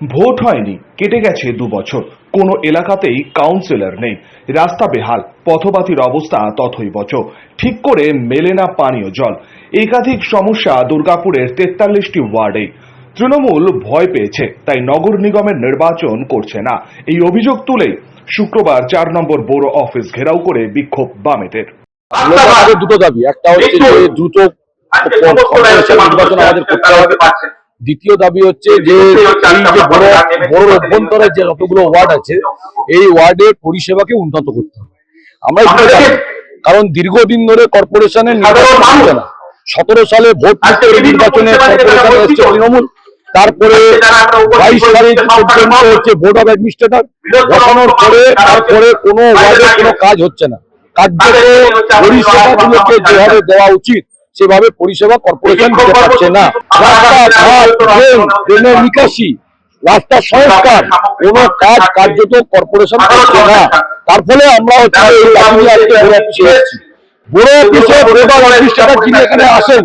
Vote হয়নি কেটে গেছে দু বছর। কোনো এলাকাতেই কাউন্সিলর নেই। রাস্তা বেহাল পথবাতির অবস্থা তথই তথৈবচ ঠিক করে মেলে না পানীয় জল। একাধিক সমস্যা দুর্গাপুরের তেতাল্লিশটি ওয়ার্ডে। তৃণমূল ভয় পেয়েছে তাই নগর নিগমের নির্বাচন করছে না। এই অভিযোগ তুলে শুক্রবার চার নম্বর বড় অফিস ঘেরাও করে বিক্ষোভ বামেদের। দুটো দাবি। একটা হচ্ছে দ্রুত নির্বাচন আমাদের করতে হবে। দ্বিতীয় দাবি হচ্ছে যে বড় বড় অভ্যন্তরে যে যতগুলো ওয়ার্ড আছে এই ওয়ার্ডের পরিষেবাকে উন্নত করতে হবে। আমরা দাবি। কারণ দীর্ঘদিন ধরে কর্পোরেশনের নির্বাচন হচ্ছে না। সতেরো সালে ভোট নির্বাচনে কর্পোরেশনে তৃণমূল। তারপরে বাইশ তারিখ পর্যন্ত হচ্ছে বোর্ড অফ অ্যাডমিনিস্ট্রেটর বসানোর পরে তারপরে কোনো ওয়ার্ডে কোনো কাজ হচ্ছে না। কার্যত পরিষেবাগুলোকে যেভাবে দেওয়া উচিত সেভাবে পরিষেবা কর্পোরেশন দিতে পারছে না। রাস্তা ট্রেন ট্রেনের নিকাশি রাস্তা সংস্কার কোন কাজ কার্যত কর্পোরেশন করছে না। তার ফলে আমরা হচ্ছে বড় অফিসে যিনি এখানে আসেন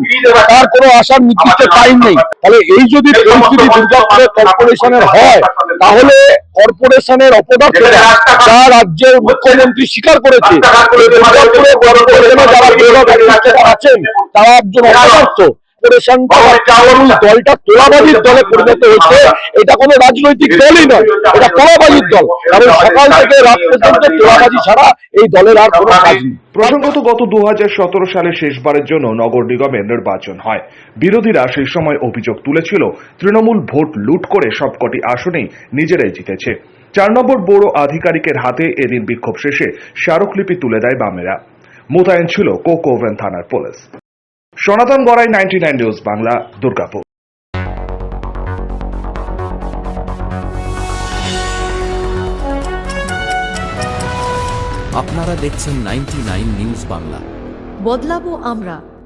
তার কোনো আসার নির্দিষ্ট টাইম নেই। তাহলে এই যদি পরিস্থিতি দুর্গাপুরে কর্পোরেশনের হয় তাহলে কর্পোরেশনের অপদার্থতা যা রাজ্যের মুখ্যমন্ত্রী স্বীকার করেছে এই দুর্গাপুরে কর্পোরেশনে যারা আছেন তারা একজন অপদার্থ। কর্পোরেশনটা তৃণমূল দলটা তোলাবাজির দলে পরিণত হচ্ছে এটা কোনো রাজনৈতিক দলই নয় এটা তোলাবাজির দল। কারণ সকাল থেকে রাত পর্যন্ত তোলাবাজি ছাড়া এই দলের আর কোনো কাজ নেই। প্রসঙ্গত গত দু সালে শেষবারের জন্য নগর নিগমের নির্বাচন হয়। বিরোধীরা সেই সময় অভিযোগ তুলেছিল তৃণমূল ভোট লুট করে সবকটি আসনেই নিজেরাই জিতেছে। চার নম্বর বড় আধিকারিকের হাতে এদিন বিক্ষোভ শেষে স্মারকলিপি তুলে দেয় বামেরা। মোতায়েন ছিল কোকোভেন থানার police. Sanatan Garai ninety nine news Bangla Durgapur. আপনারা দেখছেন নাইনটি নিউজ বাংলা। বদলাবো আমরা।